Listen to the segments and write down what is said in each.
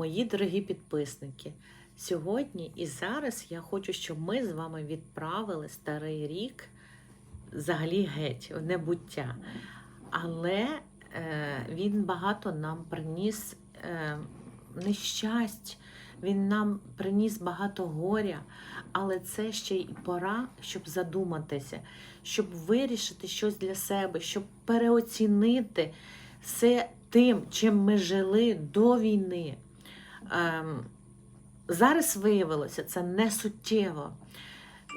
Мої дорогі підписники, сьогодні і зараз я хочу, щоб ми з вами відправили старий рік взагалі геть, в небуття. Але е, він багато нам приніс е, нещасть, він нам приніс багато горя, але це ще й пора, щоб задуматися, щоб вирішити щось для себе, щоб переоцінити все тим, чим ми жили до війни. Ем, зараз виявилося, це не суттєво.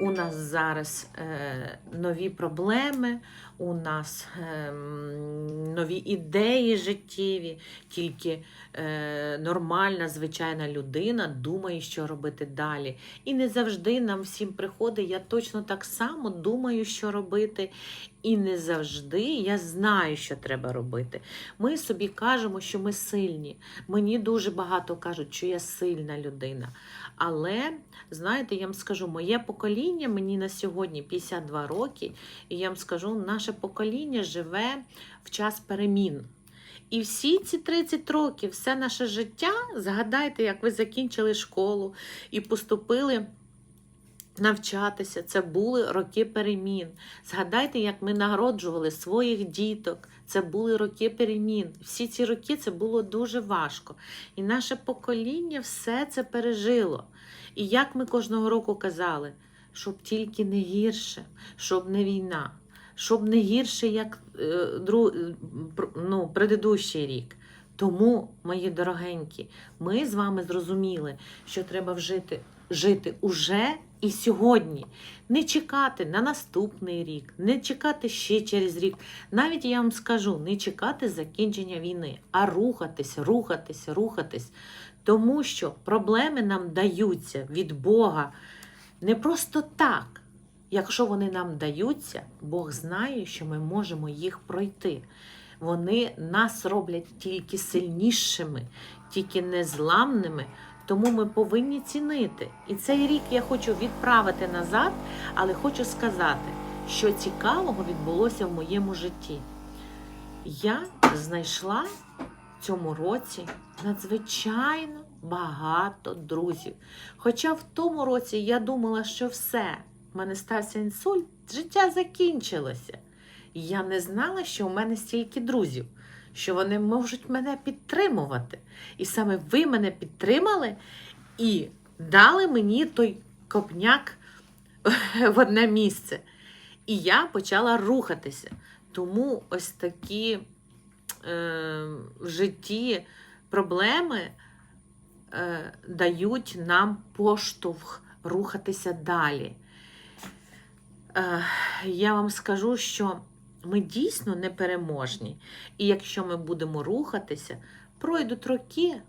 У нас зараз е, нові проблеми, у нас е, нові ідеї життєві, тільки е, нормальна, звичайна людина думає, що робити далі. І не завжди нам всім приходить. Я точно так само думаю, що робити. І не завжди я знаю, що треба робити. Ми собі кажемо, що ми сильні. Мені дуже багато кажуть, що я сильна людина. Але знаєте, я вам скажу, моє покоління мені на сьогодні 52 роки, і я вам скажу, наше покоління живе в час перемін. І всі ці 30 років, все наше життя, згадайте, як ви закінчили школу і поступили навчатися. Це були роки перемін. Згадайте, як ми нагороджували своїх діток. Це були роки перемін. Всі ці роки це було дуже важко. І наше покоління все це пережило. І як ми кожного року казали, щоб тільки не гірше, щоб не війна, щоб не гірше, як е, е, ну, предыдущий рік. Тому, мої дорогенькі, ми з вами зрозуміли, що треба вжити, жити уже і сьогодні. Не чекати на наступний рік, не чекати ще через рік. Навіть я вам скажу, не чекати закінчення війни, а рухатись, рухатись, рухатись. Тому що проблеми нам даються від Бога не просто так. Якщо вони нам даються, Бог знає, що ми можемо їх пройти. Вони нас роблять тільки сильнішими, тільки незламними. Тому ми повинні цінити. І цей рік я хочу відправити назад, але хочу сказати, що цікавого відбулося в моєму житті. Я знайшла в цьому році надзвичайно багато друзів. Хоча в тому році я думала, що все, в мене стався інсульт, життя закінчилося. Я не знала, що у мене стільки друзів, що вони можуть мене підтримувати. І саме ви мене підтримали і дали мені той копняк в одне місце. І я почала рухатися. Тому ось такі е, в житті проблеми е, дають нам поштовх рухатися далі. Е, я вам скажу, що ми дійсно непереможні. І якщо ми будемо рухатися, пройдуть роки.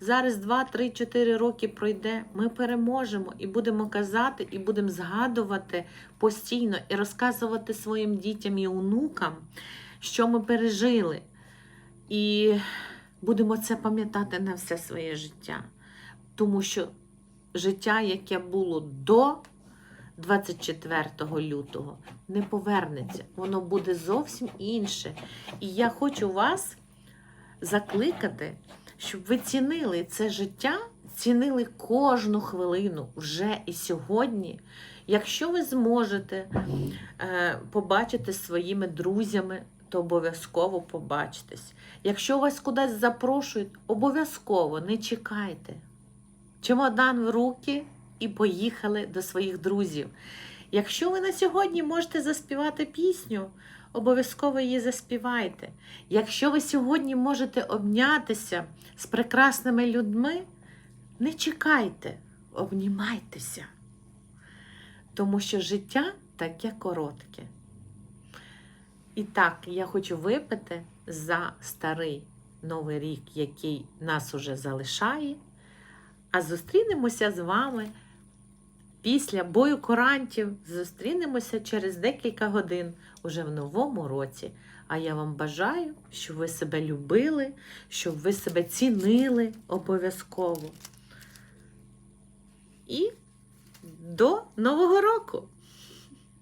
Зараз 2, 3, 4 роки пройде, ми переможемо і будемо казати, і будемо згадувати постійно і розказувати своїм дітям і онукам, що ми пережили. І будемо це пам'ятати на все своє життя. Тому що життя, яке було до 24 лютого, не повернеться. Воно буде зовсім інше. І я хочу вас закликати, щоб ви цінили це життя, цінили кожну хвилину вже і сьогодні. Якщо ви зможете е, побачити своїми друзями, то обов'язково побачитесь. Якщо вас кудись запрошують, обов'язково не чекайте. Чемодан в руки і поїхали до своїх друзів. Якщо ви на сьогодні можете заспівати пісню, обов'язково її заспівайте. Якщо ви сьогодні можете обнятися з прекрасними людьми, не чекайте, обнімайтеся. Тому що життя таке коротке. І так, я хочу випити за старий новий рік, який нас уже залишає. А зустрінемося з вами після бою корантів. Зустрінемося через декілька годин уже в новому році. А я вам бажаю, щоб ви себе любили, щоб ви себе цінили обов'язково. І до Нового року!